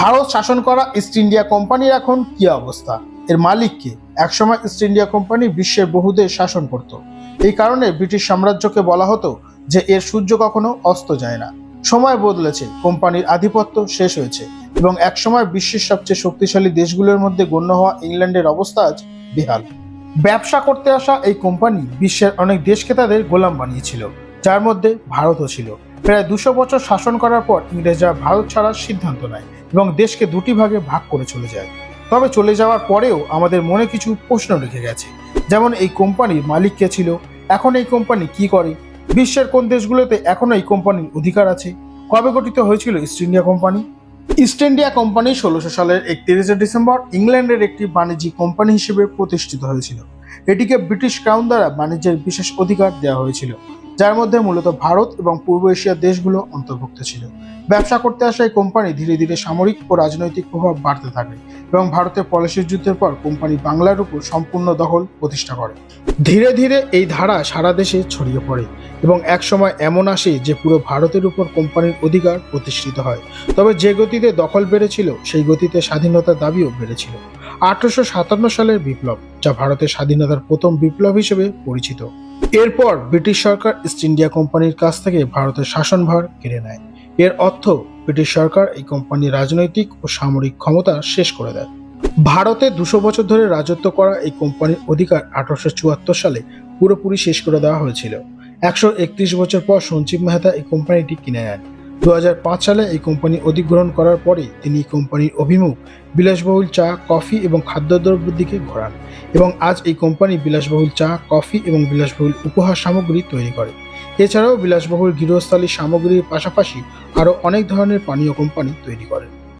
ভারত শাসন করা east India কোম্পানির এখন কি অবস্থা? এর মালিককে একসময় ইস্ট ইন্ডিয়া কোম্পানি বিশ্বের বহু দেশ শাসন করত। এই কারণে ব্রিটিশ সাম্রাজ্যকে বলা হতো যে এর সূর্য কখনো অস্ত যায় না। সময় বদলেছে, কোম্পানির আধিপত্য শেষ হয়েছে এবং একসময় বিশ্বের সবচেয়ে শক্তিশালী দেশগুলোর মধ্যে গণ্য হওয়া ইংল্যান্ডের অবস্থা আজ বেহাল। ব্যবসা করতে আসা এই কোম্পানি বিশ্বের অনেক দেশকে তাদের গোলাম বানিয়েছিল, যার মধ্যে ভারতও ছিল। প্রায় দুশো বছর শাসন করার পর ইংরেজরা ভারত ছাড়ার সিদ্ধান্ত নেয় এবং দেশকে দুটি ভাগে ভাগ করে চলে যায়। তবে চলে যাওয়ার পরেও আমাদের মনে কিছু প্রশ্ন রেখে গেছে। যেমন এই কোম্পানির মালিক কে ছিল? এখন এই কোম্পানি কি করে? বিশ্বের কোন দেশগুলোতে এখনও এই কোম্পানির অধিকার আছে? কবে গঠিত হয়েছিল East India Company? East India Company ষোলোশো সালের একত্রিশে ডিসেম্বর ইংল্যান্ডের একটি বাণিজ্যিক কোম্পানি হিসেবে প্রতিষ্ঠিত হয়েছিল। এটিকে ব্রিটিশ ক্রাউন দ্বারা বাণিজ্যের বিশেষ অধিকার দেওয়া হয়েছিল, যার মধ্যে মূলত ভারত এবং পূর্ব এশিয়ার দেশগুলো অন্তর্ভুক্ত ছিল। ব্যবসা করতে আসা এই কোম্পানি ধীরে ধীরে সামরিক ও রাজনৈতিক প্রভাব বাড়তে থাকে এবং ভারতের পলাশির যুদ্ধের পর কোম্পানি বাংলার উপর সম্পূর্ণ দখল প্রতিষ্ঠা করে। ধীরে ধীরে এই ধারা সারা দেশে ছড়িয়ে পড়ে। এবং একসময় এমন আসে যে পুরো ভারতের উপর কোম্পানির অধিকার প্রতিষ্ঠিত হয়। তবে যে গতিতে দখল বেড়েছিল, সেই গতিতে স্বাধীনতার দাবিও বেড়েছিল। আঠারোশো সাতান্ন সালের বিপ্লব, যা ভারতের স্বাধীনতার প্রথম বিপ্লব হিসেবে পরিচিত। এরপর ব্রিটিশ সরকার ইস্ট ইন্ডিয়া কোম্পানির কাছ থেকে ভারতের শাসনভার কেড়ে নেয়। এর অর্থ, ব্রিটিশ সরকার এই কোম্পানির রাজনৈতিক ও সামরিক ক্ষমতা শেষ করে দেয়। ভারতে দুশো বছর ধরে রাজত্ব করা এই কোম্পানির অধিকার আঠারোশো চুয়াত্তর সালে পুরোপুরি শেষ করে দেওয়া হয়েছিল। একশো একত্রিশ বছর পর সঞ্জীব মেহতা এই কোম্পানিটি কিনে নেন। দু হাজার পাঁচ সালে এই কোম্পানি অধিগ্রহণ করার পরে তিনি কোম্পানির অভিমুখ বিলাসবহুল চা, কফি এবং খাদ্যদ্রব্যের দিকে ঘোরান এবং আজ এই কোম্পানি বিলাসবহুল চা, কফি এবং বিলাসবহুল উপহার সামগ্রী তৈরি করে। এছাড়াও বিলাসবহুল গৃহস্থালী সামগ্রীর পাশাপাশি আরও অনেক ধরনের পানীয় কোম্পানি তৈরি করে